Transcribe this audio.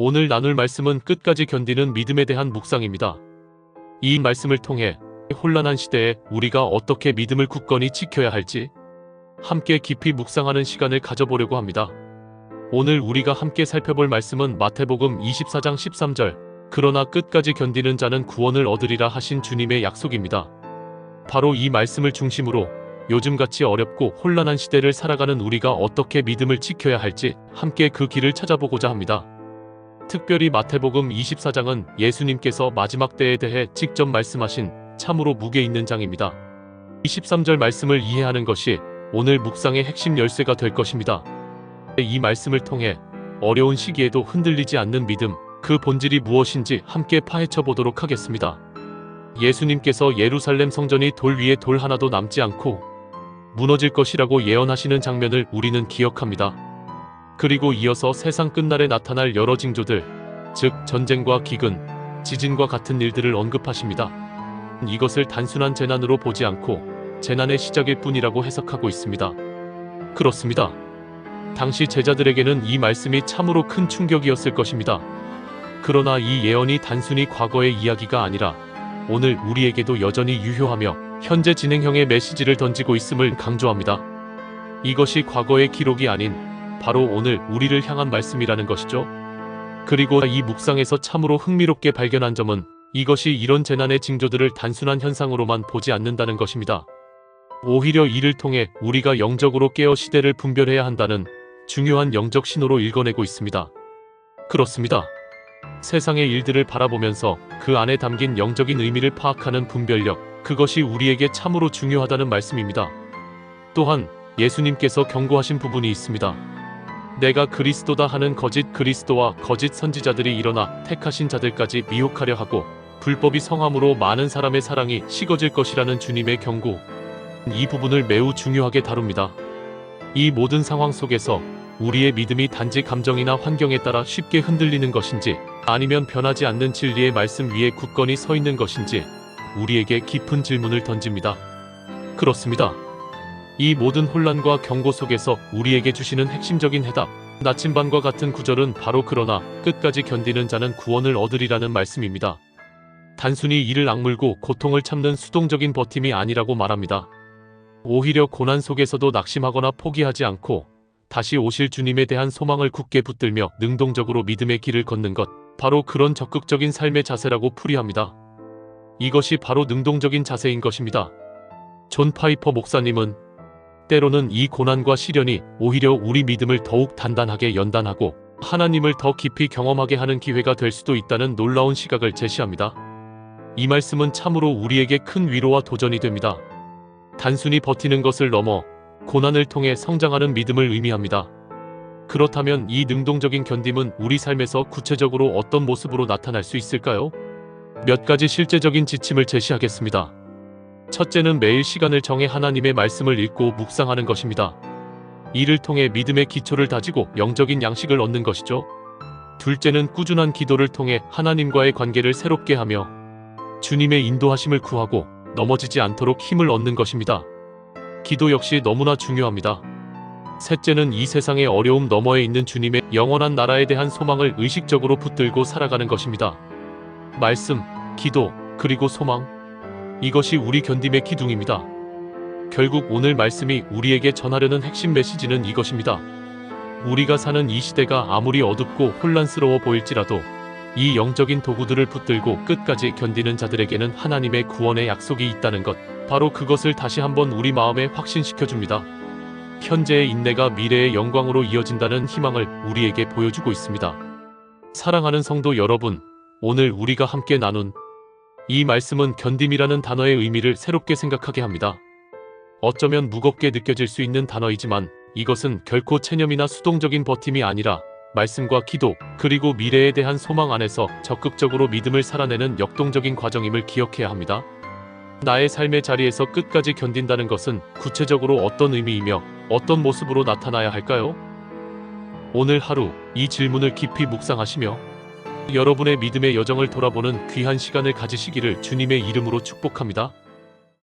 오늘 나눌 말씀은 끝까지 견디는 믿음에 대한 묵상입니다. 이 말씀을 통해 혼란한 시대에 우리가 어떻게 믿음을 굳건히 지켜야 할지 함께 깊이 묵상하는 시간을 가져보려고 합니다. 오늘 우리가 함께 살펴볼 말씀은 마태복음 24장 13절 그러나 끝까지 견디는 자는 구원을 얻으리라 하신 주님의 약속입니다. 바로 이 말씀을 중심으로 요즘같이 어렵고 혼란한 시대를 살아가는 우리가 어떻게 믿음을 지켜야 할지 함께 그 길을 찾아보고자 합니다. 특별히 마태복음 24장은 예수님께서 마지막 때에 대해 직접 말씀하신 참으로 무게 있는 장입니다. 23절 말씀을 이해하는 것이 오늘 묵상의 핵심 열쇠가 될 것입니다. 이 말씀을 통해 어려운 시기에도 흔들리지 않는 믿음, 그 본질이 무엇인지 함께 파헤쳐 보도록 하겠습니다. 예수님께서 예루살렘 성전이 돌 위에 돌 하나도 남지 않고 무너질 것이라고 예언하시는 장면을 우리는 기억합니다. 그리고 이어서 세상 끝날에 나타날 여러 징조들, 즉 전쟁과 기근, 지진과 같은 일들을 언급하십니다. 이것을 단순한 재난으로 보지 않고 재난의 시작일 뿐이라고 해석하고 있습니다. 그렇습니다. 당시 제자들에게는 이 말씀이 참으로 큰 충격이었을 것입니다. 그러나 이 예언이 단순히 과거의 이야기가 아니라 오늘 우리에게도 여전히 유효하며 현재 진행형의 메시지를 던지고 있음을 강조합니다. 이것이 과거의 기록이 아닌 바로 오늘 우리를 향한 말씀이라는 것이죠. 그리고 이 묵상에서 참으로 흥미롭게 발견한 점은 이것이 이런 재난의 징조들을 단순한 현상으로만 보지 않는다는 것입니다. 오히려 이를 통해 우리가 영적으로 깨어 시대를 분별해야 한다는 중요한 영적 신호로 읽어내고 있습니다. 그렇습니다. 세상의 일들을 바라보면서 그 안에 담긴 영적인 의미를 파악하는 분별력, 그것이 우리에게 참으로 중요하다는 말씀입니다. 또한 예수님께서 경고하신 부분이 있습니다. 내가 그리스도다 하는 거짓 그리스도와 거짓 선지자들이 일어나 택하신 자들까지 미혹하려 하고 불법이 성함으로 많은 사람의 사랑이 식어질 것이라는 주님의 경고. 이 부분을 매우 중요하게 다룹니다. 이 모든 상황 속에서 우리의 믿음이 단지 감정이나 환경에 따라 쉽게 흔들리는 것인지 아니면 변하지 않는 진리의 말씀 위에 굳건히 서 있는 것인지 우리에게 깊은 질문을 던집니다. 그렇습니다. 이 모든 혼란과 경고 속에서 우리에게 주시는 핵심적인 해답, 나침반과 같은 구절은 바로 그러나 끝까지 견디는 자는 구원을 얻으리라는 말씀입니다. 단순히 이를 악물고 고통을 참는 수동적인 버팀이 아니라고 말합니다. 오히려 고난 속에서도 낙심하거나 포기하지 않고 다시 오실 주님에 대한 소망을 굳게 붙들며 능동적으로 믿음의 길을 걷는 것, 바로 그런 적극적인 삶의 자세라고 풀이합니다. 이것이 바로 능동적인 자세인 것입니다. 존 파이퍼 목사님은 때로는 이 고난과 시련이 오히려 우리 믿음을 더욱 단단하게 연단하고 하나님을 더 깊이 경험하게 하는 기회가 될 수도 있다는 놀라운 시각을 제시합니다. 이 말씀은 참으로 우리에게 큰 위로와 도전이 됩니다. 단순히 버티는 것을 넘어 고난을 통해 성장하는 믿음을 의미합니다. 그렇다면 이 능동적인 견딤은 우리 삶에서 구체적으로 어떤 모습으로 나타날 수 있을까요? 몇 가지 실제적인 지침을 제시하겠습니다. 첫째는 매일 시간을 정해 하나님의 말씀을 읽고 묵상하는 것입니다. 이를 통해 믿음의 기초를 다지고 영적인 양식을 얻는 것이죠. 둘째는 꾸준한 기도를 통해 하나님과의 관계를 새롭게 하며 주님의 인도하심을 구하고 넘어지지 않도록 힘을 얻는 것입니다. 기도 역시 너무나 중요합니다. 셋째는 이 세상의 어려움 너머에 있는 주님의 영원한 나라에 대한 소망을 의식적으로 붙들고 살아가는 것입니다. 말씀, 기도, 그리고 소망. 이것이 우리 견딤의 기둥입니다. 결국 오늘 말씀이 우리에게 전하려는 핵심 메시지는 이것입니다. 우리가 사는 이 시대가 아무리 어둡고 혼란스러워 보일지라도 이 영적인 도구들을 붙들고 끝까지 견디는 자들에게는 하나님의 구원의 약속이 있다는 것, 바로 그것을 다시 한번 우리 마음에 확신시켜 줍니다. 현재의 인내가 미래의 영광으로 이어진다는 희망을 우리에게 보여주고 있습니다. 사랑하는 성도 여러분, 오늘 우리가 함께 나눈 이 말씀은 견딤이라는 단어의 의미를 새롭게 생각하게 합니다. 어쩌면 무겁게 느껴질 수 있는 단어이지만 이것은 결코 체념이나 수동적인 버팀이 아니라 말씀과 기도, 그리고 미래에 대한 소망 안에서 적극적으로 믿음을 살아내는 역동적인 과정임을 기억해야 합니다. 나의 삶의 자리에서 끝까지 견딘다는 것은 구체적으로 어떤 의미이며 어떤 모습으로 나타나야 할까요? 오늘 하루 이 질문을 깊이 묵상하시며 여러분의 믿음의 여정을 돌아보는 귀한 시간을 가지시기를 주님의 이름으로 축복합니다.